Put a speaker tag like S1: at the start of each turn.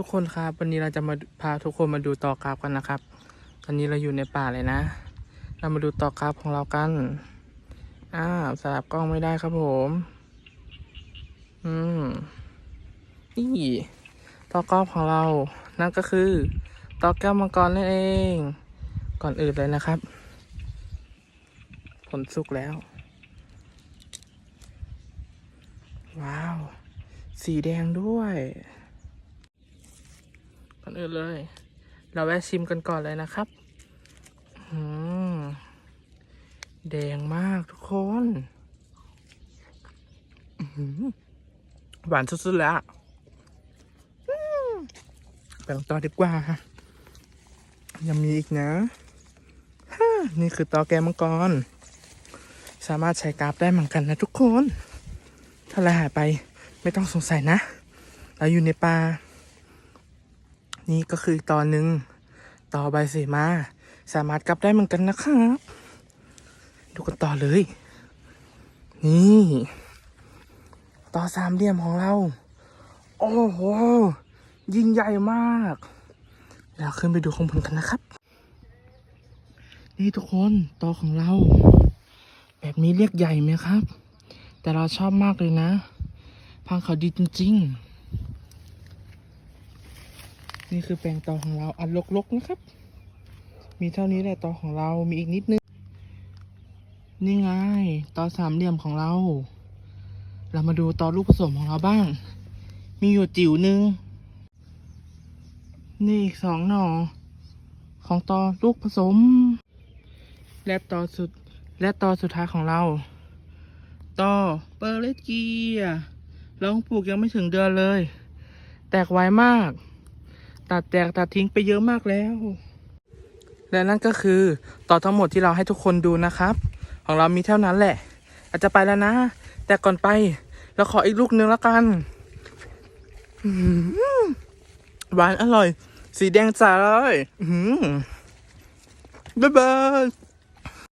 S1: ทุกคนครับวันนี้เราจะมาพาทุกคนมาดูต่อกราฟกันนะครับ ตอนนี้เราอยู่ในป่าเลยนะ เรามาดูต่อกราฟของเรากันอ้าวสลับกล้องไม่ได้ครับผม อืมนี่ต่อกราฟของเรา นั่นก็คือต่อแก้วมังกรนั่นเอง ก่อนอื่นเลยนะครับ ผลสุกแล้ว ว้าว สีแดงด้วย ก่อนอื่นเลย เราแวะชิมกันก่อนเลยนะครับอืมแดงมากทุกคนหวานสุดๆแล้วไปลองต่อดีกว่า ยังมีอีกนะนี่คือตอแกมังกร สามารถใช้กราฟได้เหมือนกันนะทุกคน ถ้าเราหายไปไม่ต้องสงสัยนะ เราอยู่ในป่า นี่ก็คือตอนหนึ่งต่อใบเสมา สามารถกลับได้เหมือนกันนะครับ ดูกันต่อเลย นี่ ต่อสามเหลี่ยมของเรา โอ้โห ยิ่งใหญ่มาก เราขึ้นไปดูข้างบนกันนะครับ นี่ทุกคนต่อของเรา แบบนี้เรียกใหญ่ไหมครับ แต่เราชอบมากเลยนะ พังเขาดีจริง ๆ นี่คือแปลงตอของเราอันลกๆนะครับ มีเท่านี้แหละตอของเรามีอีกนิดนึง นี่ไงตอสามเหลี่ยมของเรา เรามาดูตอลูกผสมของเราบ้าง มีอยู่จิ๋วนึง นี่อีกสองหน่อ ของตอลูกผสม และตอสุดและตอสุดท้ายของเราตอเปอร์เลสเกียลองปลูกยังไม่ถึงเดือนเลย แตกไวมาก ตัดแตกตัดทิ้งไปเยอะมากแล้ว และนั่นก็คือต่อทั้งหมดที่เราให้ทุกคนดูนะครับ ของเรามีเท่านั้นแหละ อาจจะไปแล้วนะ แต่ก่อนไปเราขออีกลูกนึงแล้วกันหวานอร่อย สีแดงจ๋าเลยบ๊ายบาย